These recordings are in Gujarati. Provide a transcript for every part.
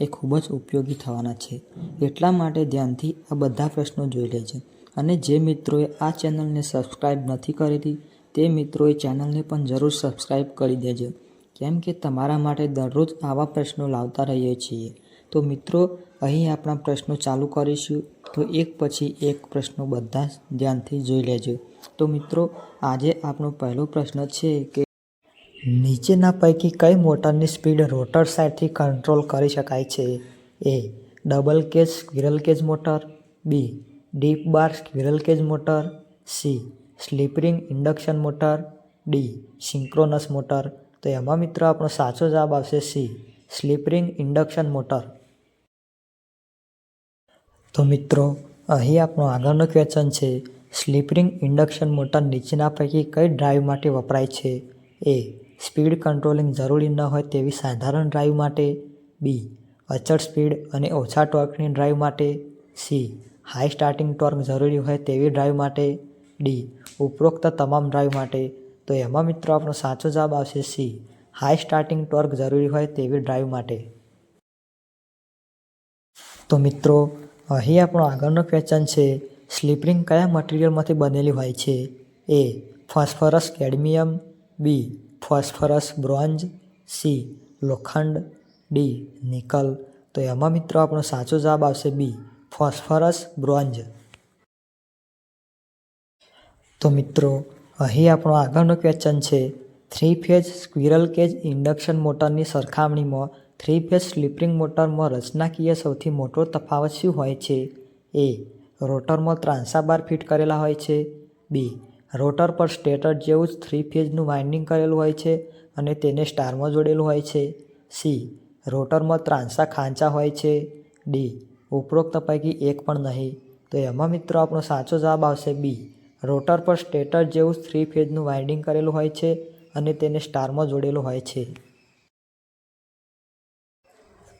એ ખૂબ જ ઉપયોગી થવાના છે. એટલા માટે ધ્યાનથી આ બધા પ્રશ્નો જોઈ લેજો. અને જે મિત્રોએ આ ચેનલને સબસ્ક્રાઈબ નથી કરેલી, તે મિત્રોએ ચેનલને પણ જરૂર સબસ્ક્રાઈબ કરી દેજો. કેમ કે તમારા માટે દરરોજ આવા પ્રશ્નો લાવતા રહીએ છીએ. તો મિત્રો, અહીં આપણા પ્રશ્નો ચાલુ કરીશું. તો એક પછી એક પ્રશ્નો બધા જ ધ્યાનથી જોઈ લેજો. તો મિત્રો, આજે આપણો પહેલો પ્રશ્ન છે કે નીચેના પૈકી કઈ મોટરની સ્પીડ રોટર સાઇડથી કંટ્રોલ કરી શકાય છે? A, double cage squirrel cage motor. B, deep bar squirrel cage motor. C, slip ring induction motor. D, synchronous motor. તો એમાં મિત્રો આપણો સાચો જવાબ આવશે સી, સ્લીપરિંગ ઇન્ડક્શન મોટર. તો મિત્રો, અહીં આપણો આગળનો ક્વેશ્ચન છે, સ્લીપરિંગ ઇન્ડક્શન મોટર નીચેના પૈકી કઈ ડ્રાઈવ માટે વપરાય છે? એ સ્પીડ કંટ્રોલિંગ જરૂરી ન હોય તેવી સાધારણ ડ્રાઈવ માટે બી. અચળ સ્પીડ અને ઓછા ટોર્કની ડ્રાઈવ માટે સી. હાઈ સ્ટાર્ટિંગ ટોર્ક જરૂરી હોય તેવી ડ્રાઈવ માટે ડી. ઉપરોક્ત તમામ ડ્રાઈવ માટે. તો એમાં મિત્રો આપણો સાચો જવાબ આવશે સી. હાઈ સ્ટાર્ટિંગ ટોર્ક જરૂરી હોય તેવી ડ્રાઈવ માટે. તો મિત્રો, અહીં આપણો આગળનો ક્વેશ્ચન છે, સ્લીપરિંગ કયા મટીરિયલમાંથી બનેલી હોય છે? A. Phosphorus, cadmium. B. Phosphorus bronze C, લોખંડ, ડી, નિકલ. તો એમાં મિત્રો આપણો સાચો જવાબ આવશે બી, ફોસ્ફરસ બ્રોન્ઝ તો મિત્રો, અહીં આપણો આગળનો ક્વેશ્ચન છે three phase squirrel cage induction મોટરની સરખામણીમાં થ્રી ફેઝ સ્લીપરિંગ મોટરમાં રચનાકીય સૌથી મોટો તફાવત શું હોય છે? એ, રોટરમાં ત્રાંસા બાર ફિટ કરેલા હોય છે. બી રોટર પર સ્ટેટર જેવું જ થ્રી ફેઝનું વાઇન્ડિંગ કરેલું હોય છે અને તેને સ્ટારમાં જોડેલું હોય છે. સી. રોટરમાં ત્રાંસા ખાંચા હોય છે. ડી. ઉપરોક્ત પૈકી એક પણ નહીં. તો એમાં મિત્રો આપણો સાચો જવાબ આવશે બી. રોટર પર સ્ટેટર જેવું જ થ્રી ફેઝનું વાઇન્ડિંગ કરેલું હોય છે અને તેને સ્ટારમાં જોડેલું હોય છે.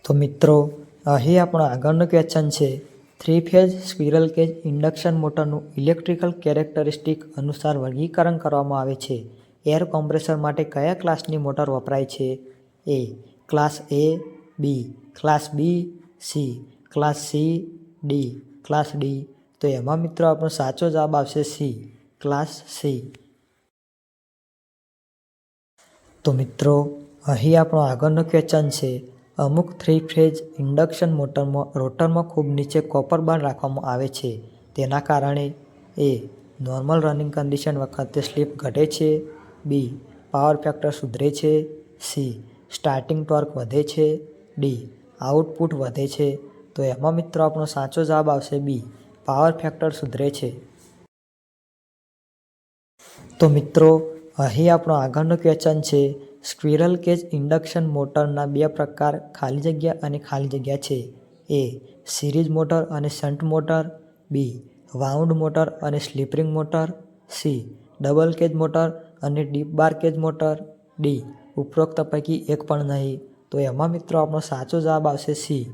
તો મિત્રો, અહીં આપણો આગળનો ક્વેશ્ચન છે. Three phase squirrel cage induction મોટરનું electrical characteristic અનુસાર વર્ગીકરણ કરવામાં આવે છે. એર કોમ્પ્રેસર માટે કયા ક્લાસની મોટર વપરાય છે? A, class A, B, class B, C, class C, D, class D. તો એમાં મિત્રો આપણો સાચો જવાબ આવશે સી, ક્લાસ સી. તો મિત્રો, અહીં આપણો આગળનો ક્વેશ્ચન છે. અમુક થ્રી ફેઝ ઇન્ડક્શન મોટરમાં, રોટરમાં ખૂબ નીચે કોપર બાર રાખવામાં આવે છે. તેના કારણે એ નોર્મલ રનિંગ કન્ડિશન વખતે સ્લીપ ઘટે છે. બી, પાવર ફેક્ટર સુધરે છે. સી, સ્ટાર્ટિંગ ટોર્ક વધે છે. ડી, આઉટપુટ વધે છે. તો એમાં મિત્રો આપણો સાચો જવાબ આવશે બી, પાવર ફેક્ટર સુધરે છે. તો મિત્રો, અહીં આપણો આગળનો ક્વેશ્ચન છે. સ્ક્વિરલ કેજ ઇન્ડક્શન મોટરના બે પ્રકાર ખાલી જગ્યા અને ખાલી જગ્યા છે. એ સિરીઝ મોટર અને shunt motor, B wound motor અને slip ring motor, C double cage motor અને deep bar cage motor, D ઉપરોક્ત પૈકી એક પણ નહીં. તો એમાં મિત્રો આપણો સાચો જવાબ આવશે સી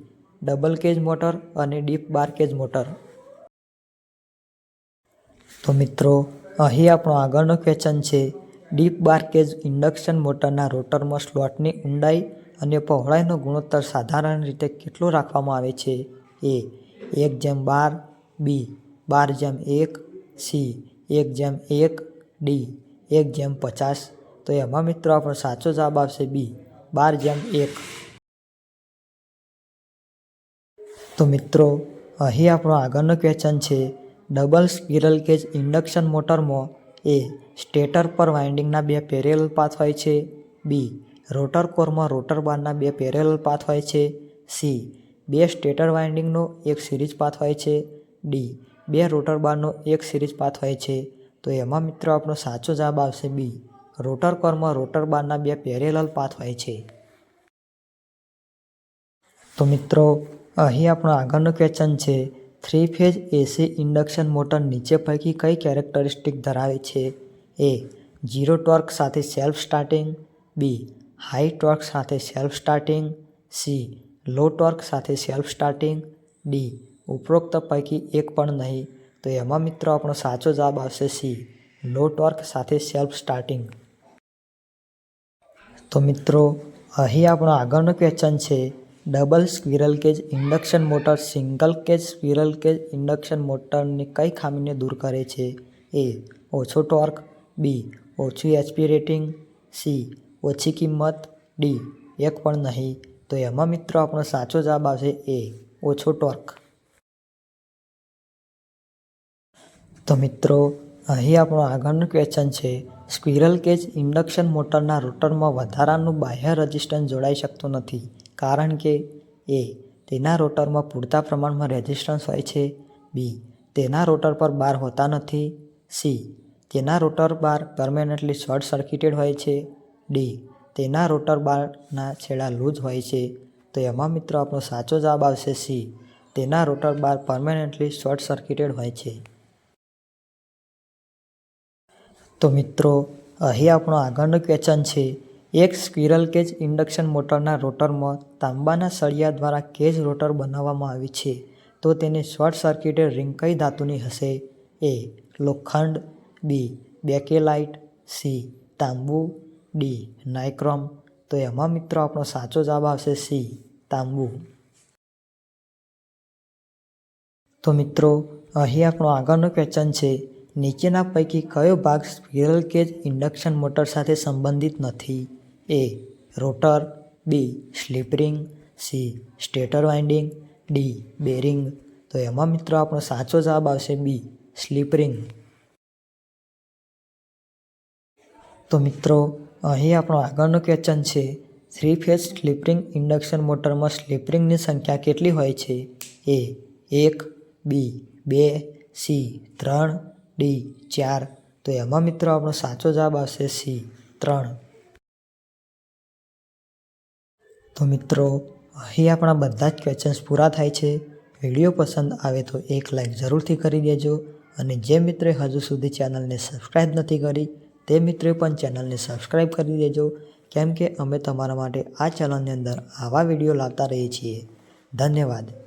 ડબલ કેજ મોટર અને ડીપ બાર કેજ મોટર. તો મિત્રો, અહીં આપણો આગળનો ક્વેશ્ચન છે. ડીપ બાર કેજ ઇન્ડક્શન મોટરના રોટરમાં સ્લોટની ઊંડાઈ અને પહોળાઈનો ગુણોત્તર સાધારણ રીતે કેટલો રાખવામાં આવે છે? એ, એક જેમ બાર, બી, બાર જેમ એક, સી, એક જેમ એક, ડી, એક જેમ પચાસ. તો એમાં મિત્રો આપણો સાચો જવાબ આવશે બી, બાર જેમ એક. તો મિત્રો, અહીં આપણો આગળનો ક્વેશ્ચન છે, ડબલ સ્પિરલ કેજ ઇન્ડક્શન મોટરમાં એ, સ્ટેટર પર વાઇન્ડિંગના બે પેરેલલ પાથ હોય છે. બી, રોટર કોરમાં રોટર બારના બે પેરેલલ પાથ હોય છે. સી, બે સ્ટેટર વાઇન્ડિંગનો એક સિરીઝ પાથ હોય છે. ડી, બે રોટર બારનો એક સિરીઝ પાથ હોય છે. તો એમાં મિત્રો આપણો સાચો જવાબ આવશે બી, રોટર કોરમાં રોટર બારના બે પેરેલલ પાથ હોય છે. તો મિત્રો, અહીં આપણો આગળનું ક્વેશ્ચન છે. Three phase AC induction motor નીચે પૈકી કઈ કેરેક્ટરિસ્ટિક ધરાવે છે? એ, ઝીરો ટોર્ક સાથે self starting, B, high torque સાથે self starting, C, low torque સાથે સેલ્ફ સ્ટાર્ટિંગ, ડી, ઉપરોક્ત પૈકી એક પણ નહીં. તો એમાં મિત્રો આપણો સાચો જવાબ આવશે સી, લો ટોર્ક સાથે સેલ્ફ સ્ટાર્ટિંગ. તો મિત્રો, અહીં આપણો આગળનો ક્વેશ્ચન છે double squirrel cage induction motor single cage squirrel cage induction મોટરની કઈ ખામીને દૂર કરે છે? એ, ઓછો ટોર્ક, બી, ઓછું એચપી રેટિંગ, સી, ઓછી કિંમત, ડી, એક પણ નહીં. તો એમાં મિત્રો આપણો સાચો જવાબ આવશે એ, ઓછો ટોર્ક. તો મિત્રો, અહીં આપણો આગળનું ક્વેશ્ચન છે. સ્ક્વિરલ કેજ ઇન્ડક્શન મોટરના રોટરમાં વધારાનું બાહ્ય રજિસ્ટન્સ જોડાઈ શકતું નથી. કારણ કે એ તેના રોટરમાં પૂરતા પ્રમાણમાં રેઝિસ્ટન્સ હોય છે. બી તેના રોટર પર બાર હોતા નથી. સી તેના rotor bar permanently short circuited હોય છે. ડી તેના રોટર બારના છેડા લૂઝ હોય છે. તો એમાં મિત્રો આપણો સાચો જવાબ આવશે સી. તેના rotor bar permanently short circuited હોય છે. તો મિત્રો, અહીં આપણો આગળનો ક્વેશ્ચન છે. એક સ્ક્વિરલ કેજ ઇન્ડક્શન મોટરના રોટરમાં તાંબાના સળિયા દ્વારા કેજ રોટર બનાવવામાં આવી છે. તો તેને શોર્ટ સર્કિટે રિંગ કઈ ધાતુની હશે? એ, લોખંડ. B, bakelite. સી, તાંબુ. D, nichrome. તો એમાં મિત્રો આપણો સાચો જવાબ આવશે સી, તાંબુ. તો મિત્રો, અહીં આપણો આગળનો ક્વેશ્ચન છે, નીચેના પૈકી કયો ભાગ સ્ક્વિરલ કેજ ઇન્ડક્શન મોટર સાથે સંબંધિત નથી? A rotor B slip ring C stator winding D bearing તો એમાં મિત્રો આપણો સાચો જવાબ આવશે બી સ્લીપ રિંગ તો મિત્રો, અહીં આપણો આગળનો ક્વેશ્ચન છે three phase slip ring induction મોટરમાં સ્લીપરિંગની સંખ્યા કેટલી હોય છે? એ એક બી બે સી ત્રણ ડી ચાર. તો એમાં મિત્રો આપણો સાચો જવાબ આવશે સી ત્રણ. તો મિત્રો, અહીં આપણા બધા જ ક્વેશ્ચન્સ પૂરા થાય છે. વીડિયો પસંદ આવે તો એક લાઈક જરૂરથી કરી દેજો અને જે મિત્રે હજુ સુધી ચેનલને સબસ્ક્રાઈબ નથી કરી, તે મિત્રે પણ ચેનલને સબસ્ક્રાઈબ કરી દેજો. કેમ કે અમે તમારા માટે આ ચેનલની અંદર આવા વીડિયો લાવતા રહીએ છીએ. ધન્યવાદ.